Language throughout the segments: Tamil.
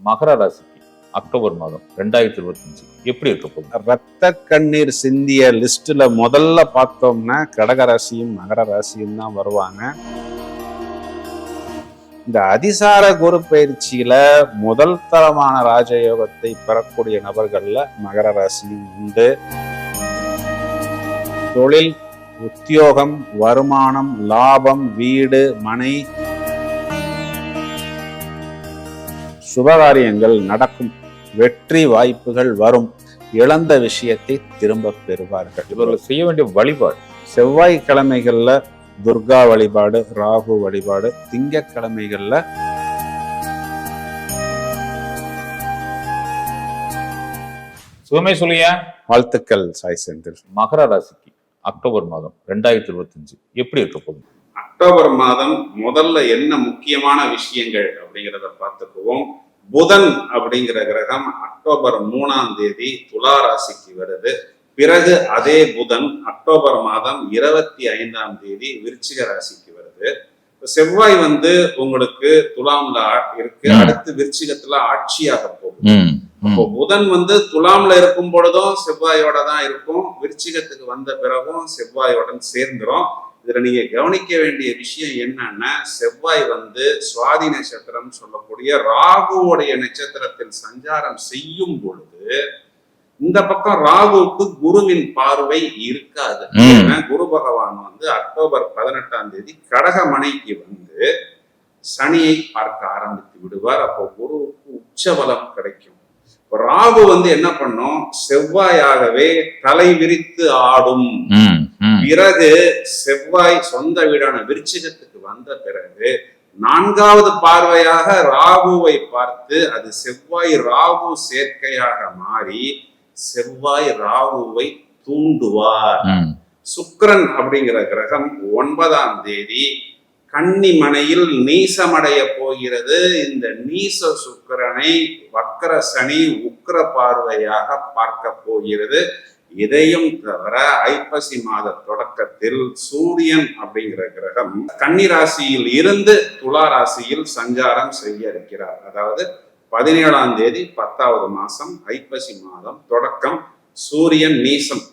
மகர ராசிக்கு அக்டோபர் மாதம் ரெண்டாயிரத்தி இருபத்தஞ்சு எப்படி இருக்க போகுது? ரத்த கண்ணீர் சிந்திய லிஸ்ட்ல முதல்ல பார்த்தோம்னா கடக ராசியும் மகர ராசியும் தான் வருவாங்க. இந்த அதிசார குரு பயிற்சியில முதல் தரமான ராஜயோகத்தை பெறக்கூடிய நபர்கள்ல மகர ராசியும் உண்டு. தொழில் உத்தியோகம் வருமானம் லாபம் வீடு மனை சுபகாரியங்கள் நடக்கும். வெற்றி வாய்ப்புகள் வரும். இழந்த விஷயத்தை திரும்ப பெறுவார்கள். இவர்கள் செய்ய வேண்டிய வழிபாடு. செவ்வாய்க்கிழமைகள்ல துர்கா வழிபாடு ராகு வழிபாடு திங்கட்கிழமைகள்ல சுகமே சொல்லியா? வாழ்த்துக்கள் சாய் செந்தில். மகர ராசிக்கு அக்டோபர் மாதம் ரெண்டாயிரத்தி இருபத்தஞ்சு. எப்படி இருக்க போகுது? அக்டோபர் மாதம் முதல்ல என்ன முக்கியமான விஷயங்கள் அப்படிங்கிறத பார்த்துக்குவோம். புதன் அப்படிங்கிற கிரகம் அக்டோபர் மூணாம் தேதி துலா ராசிக்கு வருது. பிறகு அதே புதன் அக்டோபர் மாதம் இருபத்தி ஐந்தாம் தேதி விருச்சிக ராசிக்கு வருது. செவ்வாய் வந்து உங்களுக்கு துலாம்ல இருக்கு. அடுத்து விருச்சிகத்துல ஆட்சியாக போகுது. ம், இப்போ புதன் வந்து துலாம்ல இருக்கும் பொழுதும் செவ்வாயோட தான் இருக்கும். விருச்சிகத்துக்கு வந்த பிறகும் செவ்வாயோடன் சேர்ந்துரும். இதுல நீங்க கவனிக்க வேண்டிய விஷயம் என்னன்னா செவ்வாய் வந்து சுவாதி நட்சத்திரம் சொல்லக்கூடிய ராகுவோடைய நட்சத்திரத்தில் சஞ்சாரம் செய்யும் பொழுது இந்த பக்கம் ராகுவுக்கு குருவின் பார்வை இருக்காது. குரு பகவான் வந்து அக்டோபர் பதினெட்டாம் தேதி கடகமனைக்கு வந்து சனியை பார்க்க ஆரம்பித்து விடுவார். அப்போ குருவுக்கு உச்சபலம் கிடைக்கும். ராகு வந்து என்ன பண்ணும்? செவ்வாயாகவே தலை விரித்து ஆடும். பிறகு செவ்வாய் சொந்த வீடான விருச்சிகத்துக்கு வந்த பிறகு நான்காவது பார்வையாக ராகுவை பார்த்து அது செவ்வாய் ராகு சேர்க்கையாக மாறி செவ்வாய் ராகுவை தூண்டுவார். சுக்கிரன் அப்படிங்கிற கிரகம் ஒன்பதாம் தேதி கன்னிமனையில் நீசமடைய போகிறது. இந்த நீச சுக்கிரனை வக்கர சனி உக்கிர பார்வையாக பார்க்க போகிறது. இதையும் தவிர ஐப்பசி மாத தொடக்கத்தில் சூரியன் அப்படிங்கிற கிரகம் கன்னிராசியில் இருந்து துலா ராசியில் சஞ்சாரம் செய்ய இருக்கிறார். அதாவது பதினேழாம் தேதி பத்தாவது மாசம் ஐப்பசி மாதம் தொடக்கம். சூரியன் நீசம்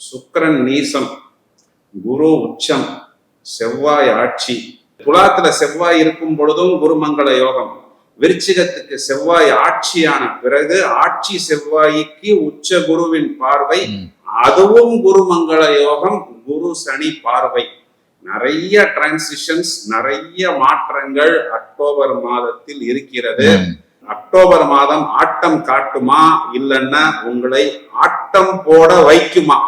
சுக்கிரன் நீசம் குரு உச்சம் செவ்வாய் ஆட்சி. துலாத்துல செவ்வாய் இருக்கும் பொழுதும் குருமங்கள யோகம். விருச்சிகத்துக்கு செவ்வாய் ஆட்சியான பிறகு ஆட்சி செவ்வாய்க்கு உச்ச குருவின் பார்வை. அதுவும் குருமங்கள யோகம் குரு சனி பார்வை நிறைய டிரான்சிஷன்ஸ் நிறைய மாற்றங்கள் அக்டோபர் மாதத்தில் இருக்கிறது. அக்டோபர் மாதம் ஆட்டம் காட்டுமா இல்லைன்னா உங்களை ஆட்டம் போட வைக்குமா.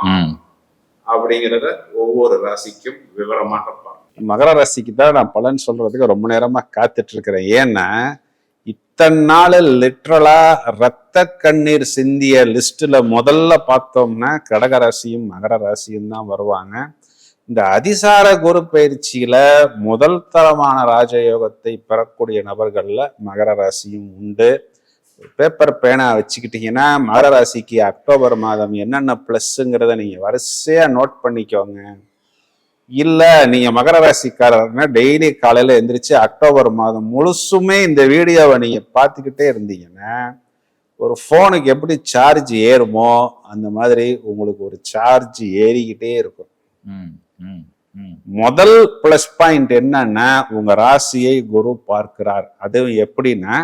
அப்படிங்கிறத ஒவ்வொரு ராசிக்கும் விவரமாக பார்ப்போம் மகர ராசிக்கு தான் நான் பலன் சொல்றதுக்கு ரொம்ப நேரமா காத்துட்டு இருக்கிறேன் ஏன்னா இத்தனை நாள் லிட்ரலா ரத்த கண்ணீர் சிந்திய லிஸ்ட்ல முதல்ல பார்த்தோம்னா கடக ராசியும் மகர ராசியும் தான் வருவாங்க. இந்த அதிசார குரு பயிற்சியில முதல் தரமான ராஜயோகத்தை பெறக்கூடிய நபர்கள்ல மகர ராசியும் உண்டு. பேப்பர் பேனா வச்சுக்கிட்டீங்கன்னா மகர ராசிக்கு அக்டோபர் மாதம் என்னென்ன ப்ளஸ்ஸுங்கிறத நீங்க வரிசையா நோட் பண்ணிக்கோங்க. இல்ல நீங்க மகர ராசிக்காரர்னா டெய்லி காலையில எந்திரிச்சு அக்டோபர் மாதம் முழுசுமே இந்த வீடியோவை நீங்க பார்த்துக்கிட்டே இருந்தீங்கன்னா ஒரு ஃபோனுக்கு எப்படி சார்ஜ் ஏறுமோ அந்த மாதிரி உங்களுக்கு ஒரு சார்ஜ் ஏறிக்கிட்டே இருக்கும் ம். ம். ம். முதல் ப்ளஸ் பாயிண்ட் என்னன்னா உங்க ராசியை குரு பார்க்கிறார் அதுவும் எப்படின்னா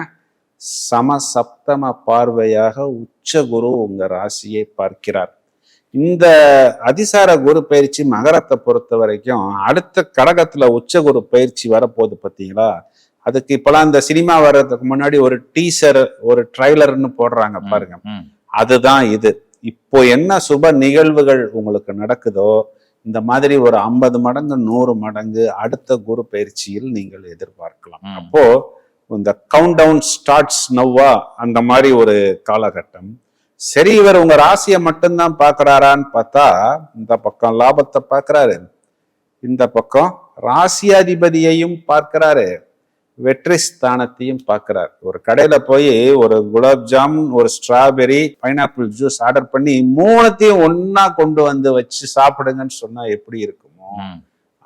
சமசப்தம பார்வையாக உச்ச குரு உங்க ராசியை பார்க்கிறார் இந்த அதிசார குரு பயிற்சி மகரத்தை பொறுத்த வரைக்கும் அடுத்த கடகத்துல உச்ச குரு பயிற்சி வரப்போகுது பார்த்தீங்களா? அதுக்கு இப்பெல்லாம் இந்த சினிமா வர்றதுக்கு முன்னாடி ஒரு டீசர் ஒரு ட்ரைலர்னு போடுறாங்க பாருங்க. அதுதான் இது. இப்போ என்ன சுப நிகழ்வுகள் உங்களுக்கு நடக்குதோ இந்த மாதிரி ஒரு ஐம்பது மடங்கு நூறு மடங்கு அடுத்த குரு பயிற்சியில் நீங்கள் எதிர்பார்க்கலாம். அப்போ இந்த கவுண்ட் டவுன் ஸ்டார்ட்ஸ் நவ்வா அந்த மாதிரி ஒரு காலகட்டம். சரி இவர் உங்க ராசியை மட்டும்தான் பார்க்கறாரான்னு பார்த்தா இந்த பக்கம் லாபத்தை பார்க்கறாரு. இந்த பக்கம் ராசியாதிபதியையும் பார்க்கறாரு. வெற்றி ஸ்தானத்தையும் பார்க்கறார். ஒரு கடையில போய் ஒரு குலாப் ஜாமுன் ஒரு ஸ்ட்ராபெரி பைனாப்பிள் ஜூஸ் ஆர்டர் பண்ணி மூணுத்தையும் ஒண்ணா கொண்டு வந்து வச்சு சாப்பிடுங்கன்னு சொன்னா எப்படி இருக்குமோ.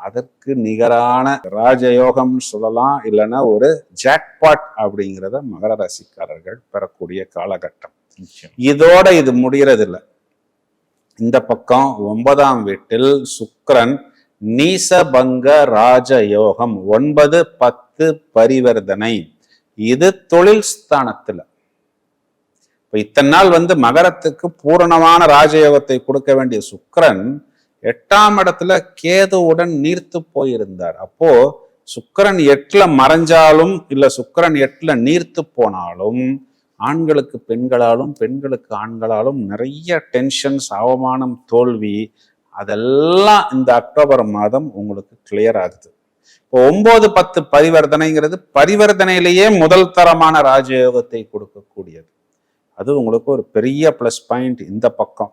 அதற்கு நிகரான ராஜயோகம் சொல்லலாம். இல்லைன்னா ஒரு ஜாக்பாட் அப்படிங்கிறத மகர ராசிக்காரர்கள் பெறக்கூடிய காலகட்டம். இதோட இது முடிகிறது இல்ல இந்த பக்கம் ஒன்பதாம் வீட்டில் சுக்கரன் நீசபங்க ராஜ யோகம் ஒன்பது பத்து பரிவர்த்தனை. இது தொழில் ஸ்தானத்துல. இப்ப இத்தனை நாள் வந்து மகரத்துக்கு பூரணமான ராஜயோகத்தை கொடுக்க வேண்டிய சுக்கரன் எட்டாம் இடத்துல கேதுவுடன் நீர்த்து போயிருந்தார். அப்போ சுக்கரன் எட்டுல மறைஞ்சாலும் இல்ல சுக்கரன் எட்டுல நீர்த்து போனாலும் ஆண்களுக்கு பெண்களாலும் பெண்களுக்கு ஆண்களாலும் நிறைய டென்ஷன்ஸ் அவமானம் தோல்வி அதெல்லாம் இந்த அக்டோபர் மாதம் உங்களுக்கு கிளியர் ஆகுது. இப்போ ஒன்பது பத்து பரிவர்த்தனைங்கிறது பரிவர்த்தனையிலேயே முதல் தரமான ராஜயோகத்தை கொடுக்கக்கூடியது. அது உங்களுக்கு ஒரு பெரிய ப்ளஸ் பாயிண்ட் இந்த பக்கம்.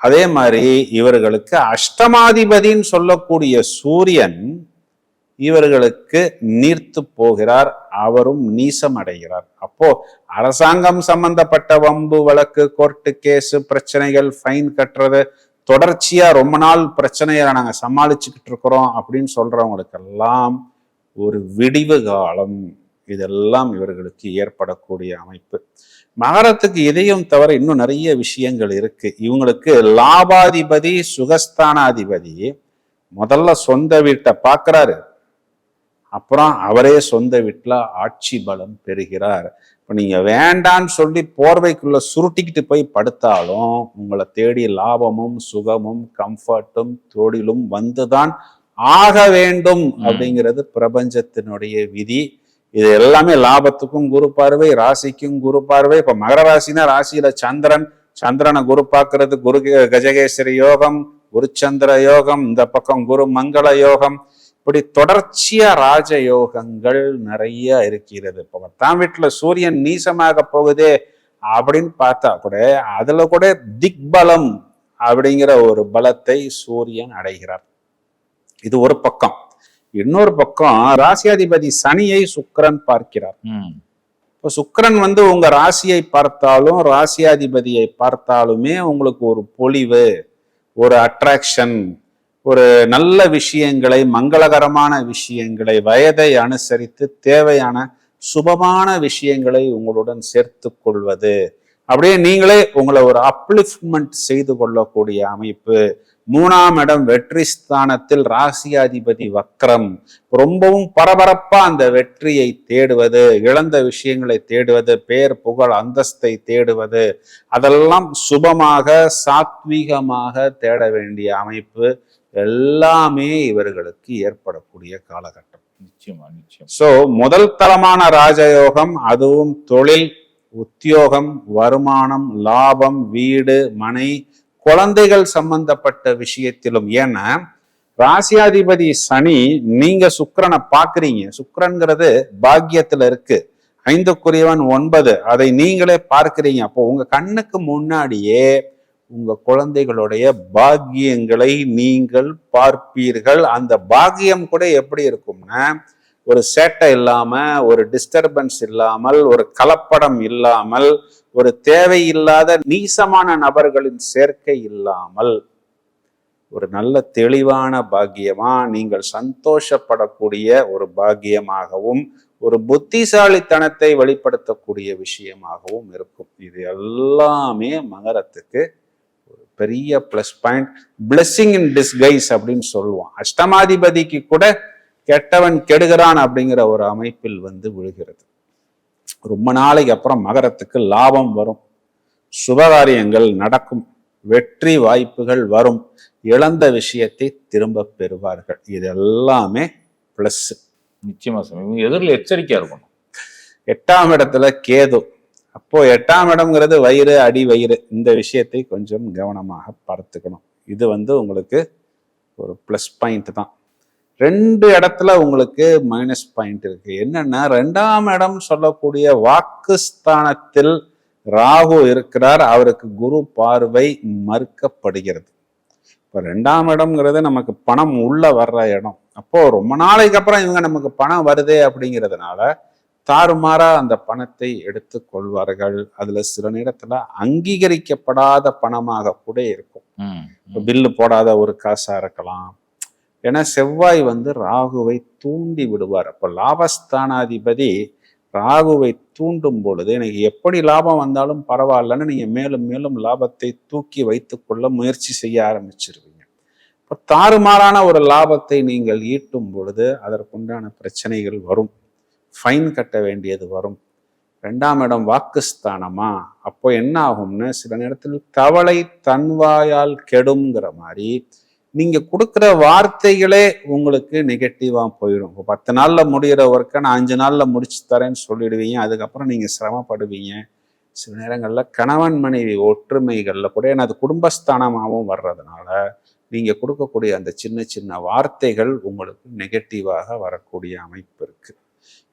அதே மாதிரி இவர்களுக்கு அஷ்டமாதிபதின்னு சொல்லக்கூடிய சூரியன் இவர்களுக்கு நீர்த்து போகிறார் அவரும் நீசம் அடைகிறார் அப்போ அரசாங்கம் சம்பந்தப்பட்ட வம்பு வழக்கு கோர்ட்டு கேஸு பிரச்சனைகள் ஃபைன் கட்டுறது தொடர்ச்சியா ரொம்ப நாள் பிரச்சனையை நாங்க சமாளிச்சுக்கிட்டு இருக்கிறோம் அப்படின்னு சொல்றவங்களுக்கெல்லாம் ஒரு விடிவு காலம். இதெல்லாம் இவர்களுக்கு ஏற்படக்கூடிய அமைப்பு. மகரத்துக்கு இதையும் தவிர இன்னும் நிறைய விஷயங்கள் இருக்கு. இவங்களுக்கு லாபாதிபதி சுகஸ்தானாதிபதி முதல்ல சொந்த வீட்டை பார்க்குறாரு அப்புறம் அவரே சொந்த வீட்டுல ஆட்சி பலம் பெறுகிறார். இப்ப நீங்க வேண்டான்னு சொல்லி போர்வைக்குள்ள சுருட்டிக்கிட்டு போய் படுத்தாலும் உங்களை தேடி லாபமும் சுகமும் கம்ஃபர்ட்டும் தொழிலும் வந்துதான் ஆக வேண்டும் அப்படிங்கிறது பிரபஞ்சத்தினுடைய விதி. இது எல்லாமே லாபத்துக்கும் குரு பார்வை ராசிக்கும் குரு பார்வை. இப்ப மகர ராசினா ராசியில சந்திரன் சந்திரனை குரு பார்க்கிறது குரு கே- கஜகேசரி யோகம் குருச்சந்திர யோகம் இந்த பக்கம் குரு மங்கள யோகம். இப்படி தொடர்ச்சியா ராஜ யோகங்கள் நிறைய இருக்கிறது. இப்போ பத்தாம் வீட்டுல சூரியன் நீசமாக போகுதே அப்படின்னு பார்த்தா கூட அதுல கூட திக்பலம் அப்படிங்கிற ஒரு பலத்தை சூரியன் அடைகிறார். இது ஒரு பக்கம். இன்னொரு பக்கம் ராசியாதிபதி சனியை சுக்கிரன் பார்க்கிறார். இப்போ சுக்கிரன் வந்து உங்க ராசியை பார்த்தாலும் ராசியாதிபதியை பார்த்தாலுமே உங்களுக்கு ஒரு பொலிவு ஒரு அட்ராக்ஷன் ஒரு நல்ல விஷயங்களை மங்களகரமான விஷயங்களை வயதை அனுசரித்து தேவையான சுபமான விஷயங்களை உங்களுடன் சேர்த்து கொள்வது. அப்படியே நீங்களே உங்களை ஒரு அப்லிஃப்ட்மெண்ட் செய்து கொள்ளக்கூடிய அமைப்பு. மூணாம் இடம் வெற்றி ஸ்தானத்தில் ராசியாதிபதி வக்ரம். ரொம்பவும் பரபரப்பா அந்த வெற்றியை தேடுவது இழந்த விஷயங்களை தேடுவது பேர் புகழ் அந்தஸ்தை தேடுவது. அதெல்லாம் சுபமாக சாத்வீகமாக தேட வேண்டிய அமைப்பு. எல்லாமே இவர்களுக்கு ஏற்படக்கூடிய காலகட்டம். நிச்சயமா நிச்சயம். சோ முதல் தரமான ராஜயோகம் அதுவும் தொழில் உத்தியோகம் வருமானம் லாபம் வீடு மனை குழந்தைகள் சம்பந்தப்பட்ட விஷயத்திலும். ஏன்னா ராசியாதிபதி சனி நீங்க சுக்கிரனை பாக்குறீங்க சுக்கிரன்கிறது பாக்கியத்துல இருக்கு. ஐந்துக்குரியவன் ஒன்பது. அதை நீங்களே பார்க்கிறீங்க. அப்போ உங்க கண்ணுக்கு முன்னாடியே உங்க குழந்தைகளுடைய பாக்கியங்களை நீங்கள் பார்ப்பீர்கள். அந்த பாக்கியம் கூட எப்படி இருக்கும்னா ஒரு சேட்டை இல்லாமல் ஒரு டிஸ்டர்பன்ஸ் இல்லாமல் ஒரு கலப்படம் இல்லாமல் ஒரு தேவையில்லாத நீசமான நபர்களின் சேர்க்கை இல்லாமல் ஒரு நல்ல தெளிவான பாக்கியமா நீங்கள் சந்தோஷப்படக்கூடிய ஒரு பாக்கியமாகவும் ஒரு புத்திசாலித்தனத்தை வெளிப்படுத்தக்கூடிய விஷயமாகவும் இருக்கும். இது எல்லாமே மகரத்துக்கு பெரிய plus point blessing in disguise அப்படின்னு சொல்லுவோம் அஷ்டமாதிபதிக்கு கூட கெட்டவன் கெடுகிறான் அப்படிங்கிற ஒரு அமைப்பில் வந்து விழுகிறது. ரொம்ப நாளைக்கு அப்புறம் மகரத்துக்கு லாபம் வரும். சுபகாரியங்கள் நடக்கும். வெற்றி வாய்ப்புகள் வரும். இழந்த விஷயத்தை திரும்ப பெறுவார்கள். இது எல்லாமே பிளஸ் நிச்சயமா சாமி. எதிரில் எச்சரிக்கையா இருக்கணும். எட்டாம் இடத்துல கேது. அப்போ எட்டாம் இடம்ங்கிறது வயிறு அடி வயிறு. இந்த விஷயத்தை கொஞ்சம் கவனமாக பார்த்துக்கணும். இது வந்து உங்களுக்கு ஒரு ப்ளஸ் பாயிண்ட் தான். ரெண்டு இடத்துல உங்களுக்கு மைனஸ் பாயிண்ட் இருக்கு. என்னன்னா ரெண்டாம் இடம் சொல்லக்கூடிய வாக்குஸ்தானத்தில் ராகு இருக்கிறார். அவருக்கு குரு பார்வை மறுக்கப்படுகிறது. இப்போ ரெண்டாம் இடம்ங்கிறது நமக்கு பணம் உள்ள வர்ற இடம். அப்போ ரொம்ப நாளைக்கு அப்புறம் இவங்க நமக்கு பணம் வருதே அப்படிங்கிறதுனால தாறுமாறா அந்த பணத்தை எடுத்து கொள்வார்கள். அதுல சில நேரத்துல அங்கீகரிக்கப்படாத பணமாக கூட இருக்கும். பில்லு போடாத ஒரு காசா இருக்கலாம். ஏன்னா செவ்வாய் வந்து ராகுவை தூண்டி விடுவார். அப்ப லாபஸ்தானாதிபதி ராகுவை தூண்டும் பொழுது எனக்கு எப்படி லாபம் வந்தாலும் பரவாயில்லன்னு நீங்க மேலும் மேலும் லாபத்தை தூக்கி வைத்துக்கொள்ள முயற்சி செய்ய ஆரம்பிச்சிருவீங்க. இப்போ தாறுமாறான ஒரு லாபத்தை நீங்கள் ஈட்டும் பொழுது அதற்குண்டான பிரச்சனைகள் வரும். ஃபைன் கட்ட வேண்டியது வரும். ரெண்டாம் இடம் வாக்குஸ்தானமா? அப்போ என்ன ஆகும்னு சில நேரத்தில் தவளை தன்வாயால் கெடுங்கிற மாதிரி நீங்கள் கொடுக்குற வார்த்தைகளே உங்களுக்கு நெகட்டிவாக போயிடும். இப்போ பத்து நாளில் முடிகிற ஒர்க்கை நான் அஞ்சு நாளில் முடிச்சு தரேன்னு சொல்லிடுவீங்க. அதுக்கப்புறம் நீங்கள் சிரமப்படுவீங்க. சில நேரங்களில் கணவன் மனைவி ஒற்றுமைகளில் கூட ஏன்னா அது குடும்பஸ்தானமாகவும் வர்றதுனால நீங்கள் கொடுக்கக்கூடிய அந்த சின்ன சின்ன வார்த்தைகள் உங்களுக்கு நெகட்டிவாக வரக்கூடிய அமைப்பு இருக்குது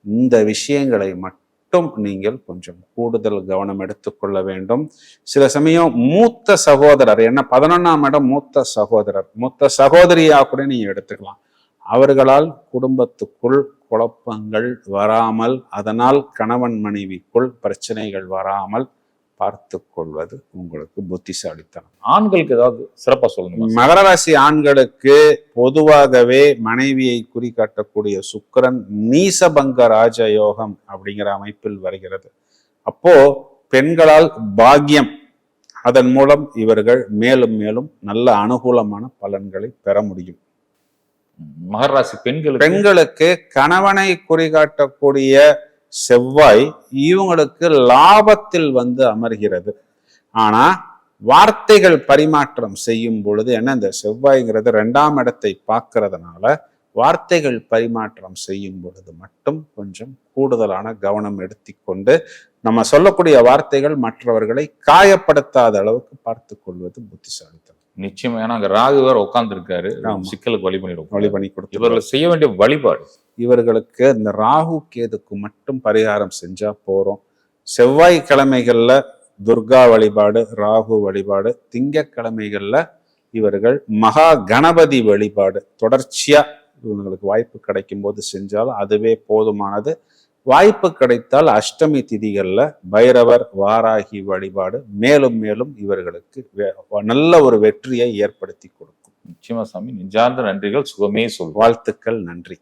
இந்த விஷயங்களை மட்டும் நீங்கள் கொஞ்சம் கூடுதல் கவனம் எடுத்துக்கொள்ள வேண்டும். சில சமயம் மூத்த சகோதரர் என்ன பதினொன்னாம் இடம் மூத்த சகோதரர் மூத்த சகோதரியா கூட நீங்க எடுத்துக்கலாம். அவர்களால் குடும்பத்துக்குள் குழப்பங்கள் வராமல் அதனால் கணவன் மனைவிக்குள் பிரச்சனைகள் வராமல் பார்த்து கொள்வது உங்களுக்கு புத்திசாலித்தனம். ஆண்களுக்கு ஏதாவது சிறப்பா சொல்லணுமா? மகர ராசி ஆண்களுக்கு பொதுவாகவே மனைவியை குறிகாட்டக்கூடிய சுக்கிரன் நீசபங்க ராஜயோகம் அப்படிங்கிற அமைப்பில் வருகிறது. அப்போ பெண்களால் பாக்கியம் அதன் மூலம் இவர்கள் மேலும் மேலும் நல்ல அனுகூலமான பலன்களை பெற முடியும். மகர ராசி பெண்களுக்கு? பெண்களுக்கு கணவனை குறிகாட்டக்கூடிய செவ்வாய் இவங்களுக்கு லாபத்தில் வந்து அமர்கிறது. ஆனா வார்த்தைகள் பரிமாற்றம் செய்யும் பொழுது என்ன இந்த செவ்வாய்ங்கிறது ரெண்டாம் இடத்தை பார்க்கறதுனால வார்த்தைகள் பரிமாற்றம் செய்யும் பொழுது மட்டும் கொஞ்சம் கூடுதலான கவனம் எடுத்துக்கொண்டு நம்ம சொல்லக்கூடிய வார்த்தைகள் மற்றவர்களை காயப்படுத்தாத அளவுக்கு பார்த்து கொள்வது புத்திசாலித்தனம். நிச்சயமா ஏன்னா அங்க ராகு வேற உட்கார்ந்து இருக்காரு ஆமா. சிக்கலுக்கு வழி பண்ணிடும் வழி பண்ணி கொடுத்து இவர்கள் செய்ய வேண்டிய வழிபாடு. இவர்களுக்கு இந்த ராகு கேதுக்கு மட்டும் பரிகாரம் செஞ்சா போறோம். செவ்வாய் கிழமைகள்ல துர்கா வழிபாடு ராகு வழிபாடு திங்கக்கிழமைகள்ல இவர்கள் மகா கணபதி வழிபாடு. தொடர்ச்சியா இவங்களுக்கு வாய்ப்பு கிடைக்கும் போது செஞ்சால் அதுவே போதுமானது. வாய்ப்பு கிடைத்தால் அஷ்டமி திதிகள்ல பைரவர் வாராகி வழிபாடு மேலும் மேலும் இவர்களுக்கு நல்ல ஒரு வெற்றியை ஏற்படுத்தி கொடுக்கும். நிச்சயமா சாமி நெஞ்சார்ந்த நன்றிகள் சுகமே சொல்வார் வாழ்த்துக்கள் நன்றி.